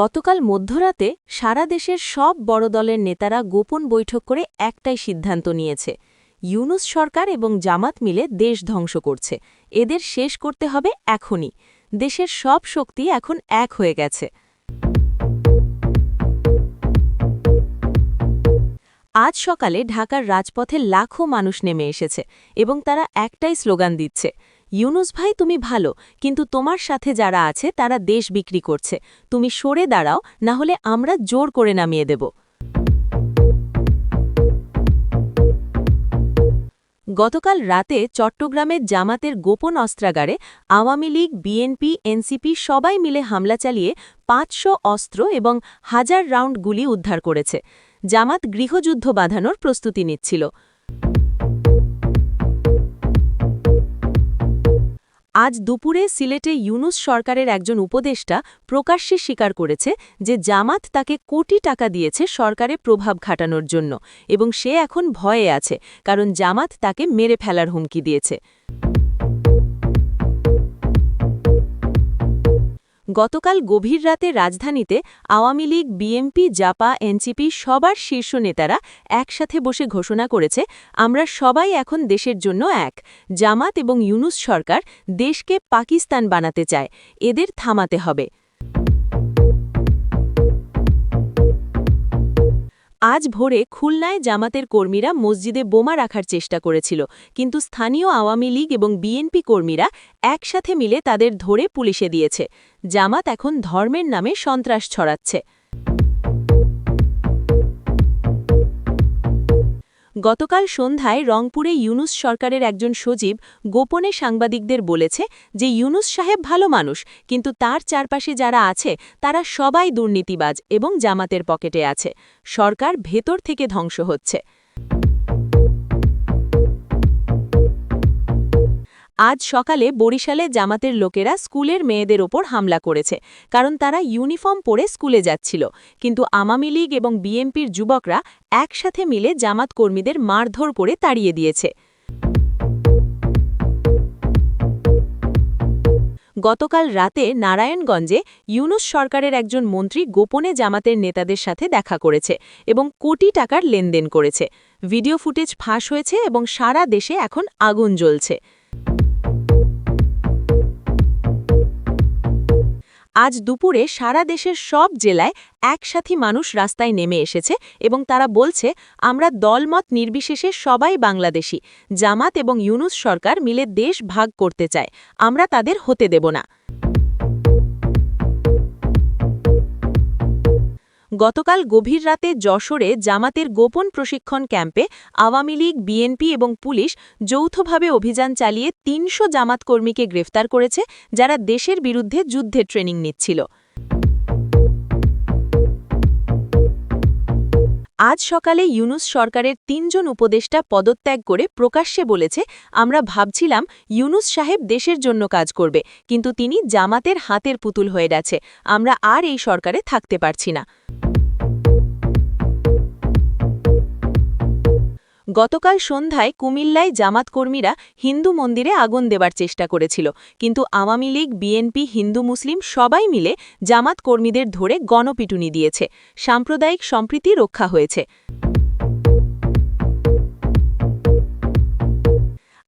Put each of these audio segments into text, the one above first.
গতকাল মধ্যরাতে সারা দেশের সব বড় দলের নেতারা গোপন বৈঠক করে একটাই সিদ্ধান্ত নিয়েছে। ইউনুস সরকার এবং জামাত মিলে দেশ ধ্বংস করছে। এদের শেষ করতে হবে এখনই। দেশের সব শক্তি এখন এক হয়ে গেছে। আজ সকালে ঢাকার রাজপথে লাখো মানুষ নেমে এসেছে এবং তারা একটাই স্লোগান দিচ্ছে। ইউনুস ভাই, তুমি ভালো, কিন্তু তোমার সাথে যারা আছে, তারা দেশ বিক্রি করছে। তুমি সরে দাঁড়াও, না হলে আমরা জোর করে নামিয়ে দেব। গতকাল রাতে চট্টগ্রামের জামাতের গোপন অস্ত্রাগারে আওয়ামী লীগ, বিএনপি, এনসিপি সবাই মিলে হামলা চালিয়ে পাঁচশো অস্ত্র এবং হাজার রাউন্ড গুলি উদ্ধার করেছে। জামাত গৃহযুদ্ধ বাঁধানোর প্রস্তুতি নিচ্ছিল। আজ দুপুরে সিলেটে ইউনুস সরকারের একজন উপদেষ্টা প্রকাশ্যে স্বীকার করেছে যে জামাত তাকে কোটি টাকা দিয়েছে সরকারে প্রভাব খাটানোর জন্য এবং সে এখন ভয়ে আছে কারণ জামাত তাকে মেরে ফেলার হুমকি দিয়েছে। গতকাল গভীর রাতে রাজধানীতে আওয়ামী লীগ, বিএনপি, জাপা, এনসিপি সবার শীর্ষ নেতারা একসাথে বসে ঘোষণা করেছে, আমরা সবাই এখন দেশের জন্য এক। জামাত এবং ইউনুস সরকার দেশকে পাকিস্তান বানাতে চায়। এদের থামাতে হবে। আজ ভোরে খুলনায় জামাতের কর্মীরা মসজিদে বোমা রাখার চেষ্টা করেছিল, কিন্তু স্থানীয় আওয়ামী লীগ এবং বিএনপি কর্মীরা একসাথে মিলে তাদের ধরে পুলিশে দিয়েছে। জামাত এখন ধর্মের নামে সন্ত্রাস ছড়াচ্ছে। গতকাল সন্ধ্যায় রংপুরে ইউনুস সরকারের একজন সচিব গোপনে সাংবাদিকদের বলেছে যে ইউনুস সাহেব ভালো মানুষ, কিন্তু তার চারপাশে যারা আছে, তারা সবাই দুর্নীতিবাজ এবং জামাতের পকেটে আছে। সরকার ভেতর থেকে ধ্বংস হচ্ছে। আজ সকালে বরিশালে জামাতের লোকেরা স্কুলের মেয়েদের ওপর হামলা করেছে, কারণ তারা ইউনিফর্ম পরে স্কুলে যাচ্ছিল। কিন্তু আওয়ামী লীগ এবং বিএনপির যুবকরা একসাথে মিলে জামাত কর্মীদের মারধর করে তাড়িয়ে দিয়েছে। গতকাল রাতে নারায়ণগঞ্জে ইউনুস সরকারের একজন মন্ত্রী গোপনে জামাতের নেতাদের সাথে দেখা করেছে এবং কোটি টাকার লেনদেন করেছে। ভিডিও ফুটেজ ফাঁস হয়েছে এবং সারা দেশে এখন আগুন জ্বলছে। আজ দুপুরে সারা দেশের সব জেলায় একসাথী মানুষ রাস্তায় নেমে এসেছে এবং তারা বলছে, আমরা দলমত নির্বিশেষে সবাই বাংলাদেশি। জামাত এবং ইউনুস সরকার মিলে দেশ ভাগ করতে চায়। আমরা তাদের হতে দেব না। গতকাল গভীর রাতে যশোরে জামাতের গোপন প্রশিক্ষণ ক্যাম্পে আওয়ামী লীগ, বিএনপি এবং পুলিশ যৌথভাবে অভিযান চালিয়ে তিনশো জামাতকর্মীকে গ্রেফতার করেছে, যারা দেশের বিরুদ্ধে যুদ্ধে ট্রেনিং নিচ্ছিল। আজ সকালে ইউনুস সরকারের তিনজন উপদেষ্টা পদত্যাগ করে প্রকাশ্যে বলেছে, আমরা ভাবছিলাম ইউনুস সাহেব দেশের জন্য কাজ করবে, কিন্তু তিনি জামাতের হাতের পুতুল হয়ে গেছে, আমরা আর এই সরকারে থাকতে পারছি না। গতকাল সন্ধ্যায় কুমিল্লায় জামাত কর্মীরা হিন্দু মন্দিরে আগুন দেবার চেষ্টা করেছিল, কিন্তু আওয়ামী লীগ, বিএনপি, হিন্দু মুসলিম সবাই মিলে জামাত কর্মীদের ধরে গণপিটুনি দিয়েছে। সাম্প্রদায়িক সম্প্রীতি রক্ষা হয়েছে।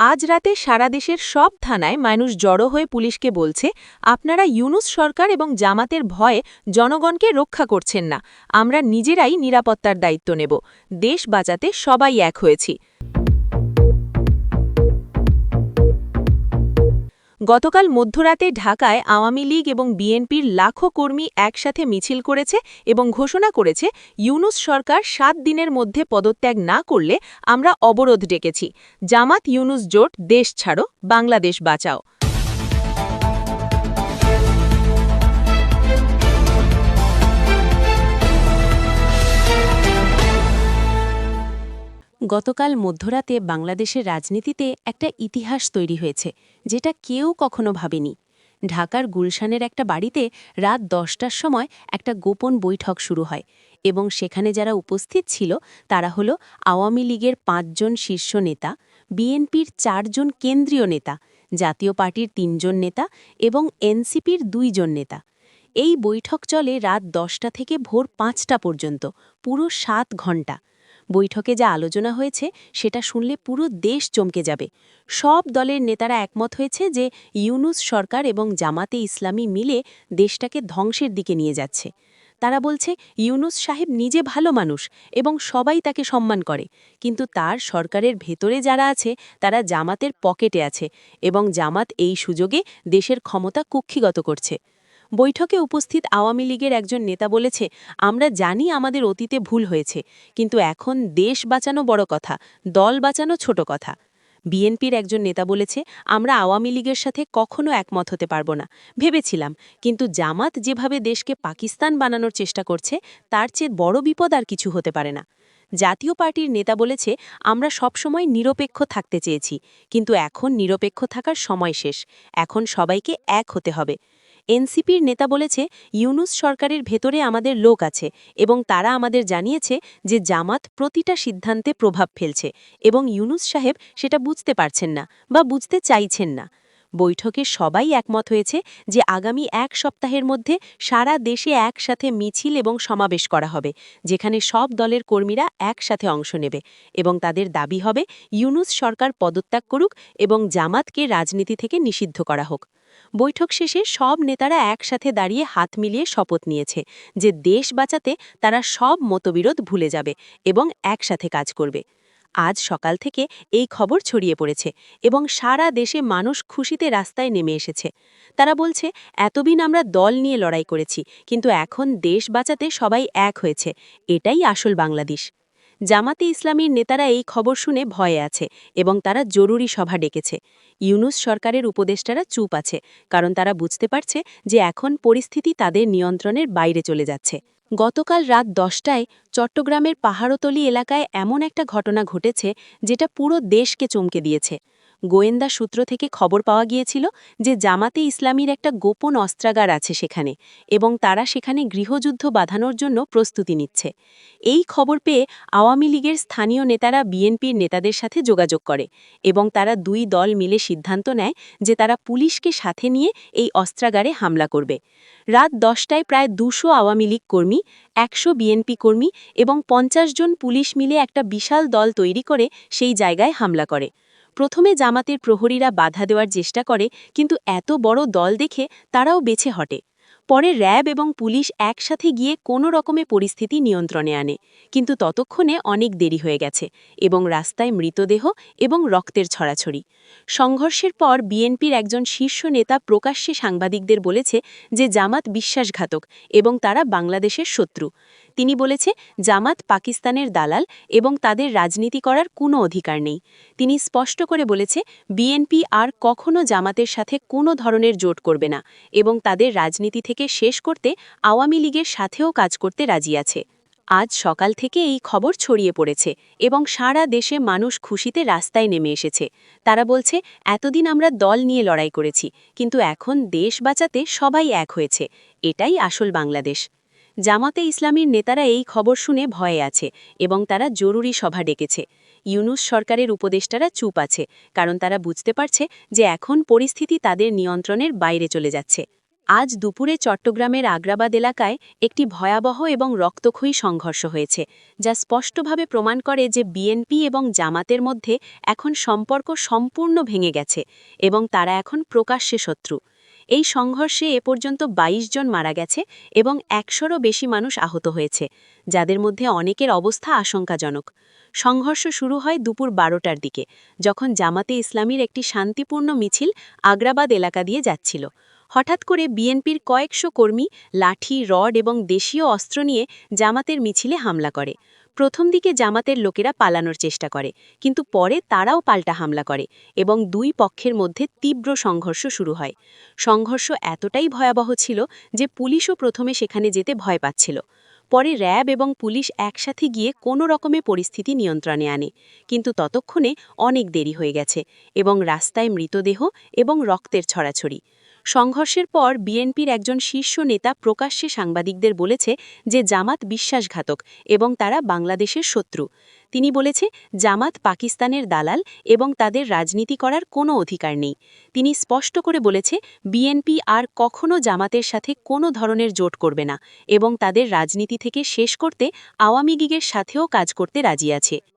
আজ রাতে সারা দেশের সব থানায় মানুষ জড়ো হয়ে পুলিশকে বলছে, আপনারা ইউনুস সরকার এবং জামাতের ভয়ে জনগণকে রক্ষা করছেন না। আমরা নিজেরাই নিরাপত্তার দায়িত্ব নেব। দেশ বাঁচাতে সবাই এক হয়েছি। গতকাল মধ্যরাতে ঢাকায় আওয়ামী লীগ এবং বিএনপির লাখো কর্মী একসাথে মিছিল করেছে এবং ঘোষণা করেছে, ইউনুস সরকার সাত দিনের মধ্যে পদত্যাগ না করলে আমরা অবরোধ ডেকেছি। জামাত ইউনুস জোট, দেশ ছাড়ো, বাংলাদেশ বাঁচাও। গতকাল মধ্যরাতে বাংলাদেশের রাজনীতিতে একটা ইতিহাস তৈরি হয়েছে, যেটা কেউ কখনো ভাবেনি। ঢাকার গুলশানের একটা বাড়িতে রাত দশটার সময় একটা গোপন বৈঠক শুরু হয় এবং সেখানে যারা উপস্থিত ছিল, তারা হলো আওয়ামী লীগের পাঁচজন শীর্ষ নেতা, বিএনপির চারজন কেন্দ্রীয় নেতা, জাতীয় পার্টির তিনজন নেতা এবং এনসিপির দুইজন নেতা। এই বৈঠক চলে রাত দশটা থেকে ভোর পাঁচটা পর্যন্ত, পুরো সাত ঘণ্টা বৈঠকে যা আলোচনা হয়েছে, সেটা শুনলে পুরো দেশ চমকে যাবে। সব দলের নেতারা একমত হয়েছে যে ইউনুস সরকার এবং জামাতে ইসলামী মিলে দেশটাকে ধ্বংসের দিকে নিয়ে যাচ্ছে। তারা বলছে, ইউনুস সাহেব নিজে ভালো মানুষ এবং সবাই তাকে সম্মান করে। কিন্তু তার সরকারের ভেতরে যারা আছে, তারা জামাতের পকেটে আছে এবং জামাত এই সুযোগে দেশের ক্ষমতা কুক্ষিগত করছে। বৈঠকে উপস্থিত আওয়ামী লীগের একজন নেতা বলেছে, আমরা জানি আমাদের অতীতে ভুল হয়েছে, কিন্তু এখন দেশ বাঁচানো বড় কথা, দল বাঁচানো ছোট কথা। বিএনপির একজন নেতা বলেছে, আমরা আওয়ামী লীগের সাথে কখনো একমত হতে পারব না। ভেবেছিলাম, কিন্তু জামাত যেভাবে দেশকে পাকিস্তান বানানোর চেষ্টা করছে, তার চেয়ে বড় বিপদ আর কিছু হতে পারে না। জাতীয় পার্টির নেতা বলেছে, আমরা সবসময় নিরপেক্ষ থাকতে চেয়েছি, কিন্তু এখন নিরপেক্ষ থাকার সময় শেষ, এখন সবাইকে এক হতে হবে। এনসিপির নেতা বলেছে, ইউনুস সরকারের ভেতরে আমাদের লোক আছে এবং তারা আমাদের জানিয়েছে যে জামাত প্রতিটা সিদ্ধান্তে প্রভাব ফেলছে এবং ইউনুস সাহেব সেটা বুঝতে পারছেন না বা বুঝতে চাইছেন না। বৈঠকে সবাই একমত হয়েছে যে আগামী এক সপ্তাহের মধ্যে সারা দেশে একসাথে মিছিল এবং সমাবেশ করা হবে, যেখানে সব দলের কর্মীরা একসাথে অংশ নেবে এবং তাদের দাবি হবে, ইউনুস সরকার পদত্যাগ করুক এবং জামাতকে রাজনীতি থেকে নিষিদ্ধ করা হোক। বৈঠক শেষে সব নেতারা একসাথে দাঁড়িয়ে হাত মিলিয়ে শপথ নিয়েছে যে দেশ বাঁচাতে তারা সব মতবিরোধ ভুলে যাবে এবং একসাথে কাজ করবে। আজ সকাল থেকে এই খবর ছড়িয়ে পড়েছে এবং সারা দেশে মানুষ খুশিতে রাস্তায় নেমে এসেছে। তারা বলছে, এতদিন আমরা দল নিয়ে লড়াই করেছি, কিন্তু এখন দেশ বাঁচাতে সবাই এক হয়েছে। এটাই আসল বাংলাদেশ। জামাতে ইসলামীর নেতারা এই খবর শুনে ভয়ে আছে এবং তারা জরুরি সভা ডেকেছে। ইউনুস সরকারের উপদেষ্টারা চুপ আছে, কারণ তারা বুঝতে পারছে যে এখন পরিস্থিতি তাদের নিয়ন্ত্রণের বাইরে চলে যাচ্ছে। গতকাল রাত দশটায় চট্টগ্রামের পাহাড়তলি এলাকায় এমন একটা ঘটনা ঘটেছে যেটা পুরো দেশকে চমকে দিয়েছে। গোয়েন্দা সূত্র থেকে খবর পাওয়া গিয়েছিল যে জামাতে ইসলামীর একটা গোপন অস্ত্রাগার আছে সেখানে এবং তারা সেখানে গৃহযুদ্ধ বাঁধানোর জন্য প্রস্তুতি নিচ্ছে। এই খবর পেয়ে আওয়ামী লীগের স্থানীয় নেতারা বিএনপির নেতাদের সাথে যোগাযোগ করে এবং তারা দুই দল মিলে সিদ্ধান্ত নেয় যে তারা পুলিশকে সাথে নিয়ে এই অস্ত্রাগারে হামলা করবে। রাত দশটায় প্রায় দুশো আওয়ামী লীগ কর্মী, একশো বিএনপি কর্মী এবং পঞ্চাশ জন পুলিশ মিলে একটা বিশাল দল তৈরি করে সেই জায়গায় হামলা করে। প্রথমে জামাতের প্রহরীরা বাধা দেওয়ার চেষ্টা করে, কিন্তু এত বড় দল দেখে তারাও বেছে হটে। পরে র্যাব এবং পুলিশ একসাথে গিয়ে কোনো রকমে পরিস্থিতি নিয়ন্ত্রণে আনে, কিন্তু ততক্ষণে অনেক দেরি হয়ে গেছে এবং রাস্তায় মৃতদেহ এবং রক্তের ছড়াছড়ি। সংঘর্ষের পর বিএনপির একজন শীর্ষ নেতা প্রকাশ্যে সাংবাদিকদের বলেছে যে জামাত বিশ্বাসঘাতক এবং তারা বাংলাদেশের শত্রু। তিনি বলেছে, জামাত পাকিস্তানের দালাল এবং তাদের রাজনীতি করার কোনো অধিকার নেই। তিনি স্পষ্ট করে বলেছে, বিএনপি আর কখনো জামাতের সাথে কোনো ধরনের জোট করবে না এবং তাদের রাজনীতি থেকে শেষ করতে আওয়ামী লীগের সাথেও কাজ করতে রাজি আছে। আজ সকাল থেকে এই খবর ছড়িয়ে পড়েছে এবং সারা দেশে মানুষ খুশিতে রাস্তায় নেমে এসেছে। তারা বলছে, এতদিন আমরা দল নিয়ে লড়াই করেছি, কিন্তু এখন দেশ বাঁচাতে সবাই এক হয়েছে। এটাই আসল বাংলাদেশ। জামাতে ইসলামীর নেতারা এই খবর শুনে ভয়ে আছে এবং তারা জরুরি সভা ডেকেছে। ইউনুস সরকারের উপদেষ্টারা চুপ আছে, কারণ তারা বুঝতে পারছে যে এখন পরিস্থিতি তাদের নিয়ন্ত্রণের বাইরে চলে যাচ্ছে। আজ দুপুরে চট্টগ্রামের আগ্রাবাদ এলাকায় একটি ভয়াবহ এবং রক্তক্ষয়ী সংঘর্ষ হয়েছে, যা স্পষ্টভাবে প্রমাণ করে যে বিএনপি এবং জামাতের মধ্যে এখন সম্পর্ক সম্পূর্ণ ভেঙে গেছে এবং তারা এখন প্রকাশ্যে শত্রু। এই সংঘর্ষে এ পর্যন্ত ২২ জন মারা গেছে এবং একশোরও বেশি মানুষ আহত হয়েছে, যাদের মধ্যে অনেকের অবস্থা আশঙ্কাজনক। সংঘর্ষ শুরু হয় দুপুর বারোটার দিকে, যখন জামাতে ইসলামীর একটি শান্তিপূর্ণ মিছিল আগ্রাবাদ এলাকা দিয়ে যাচ্ছিল। হঠাৎ করে বিএনপির কয়েকশো কর্মী, লাঠি, রড এবং দেশীয় অস্ত্র নিয়ে জামাতের মিছিলে হামলা করে। প্রথম দিকে জামাতের লোকেরা পালানোর চেষ্টা করে, কিন্তু পরে তারাও পাল্টা হামলা করে এবং দুই পক্ষের মধ্যে তীব্র সংঘর্ষ শুরু হয়। সংঘর্ষ এতটাই ভয়াবহ ছিল যে পুলিশও প্রথমে সেখানে যেতে ভয় পাচ্ছিল। পরে র্যাব এবং পুলিশ একসাথে গিয়ে কোনো রকমে পরিস্থিতি নিয়ন্ত্রণে আনে, কিন্তু ততক্ষণে অনেক দেরি হয়ে গেছে এবং রাস্তায় মৃতদেহ এবং রক্তের ছড়াছড়ি। সংঘর্ষের পর বিএনপির একজন শীর্ষ নেতা প্রকাশ্যে সাংবাদিকদের বলেছে যে জামাত বিশ্বাসঘাতক এবং তারা বাংলাদেশের শত্রু। তিনি বলেছে, জামাত পাকিস্তানের দালাল এবং তাদের রাজনীতি করার কোনো অধিকার নেই। তিনি স্পষ্ট করে বলেছে, বিএনপি আর কখনো জামাতের সাথে কোনো ধরনের জোট করবে না এবং তাদের রাজনীতি থেকে শেষ করতে আওয়ামী লীগের সাথেও কাজ করতে রাজি আছে।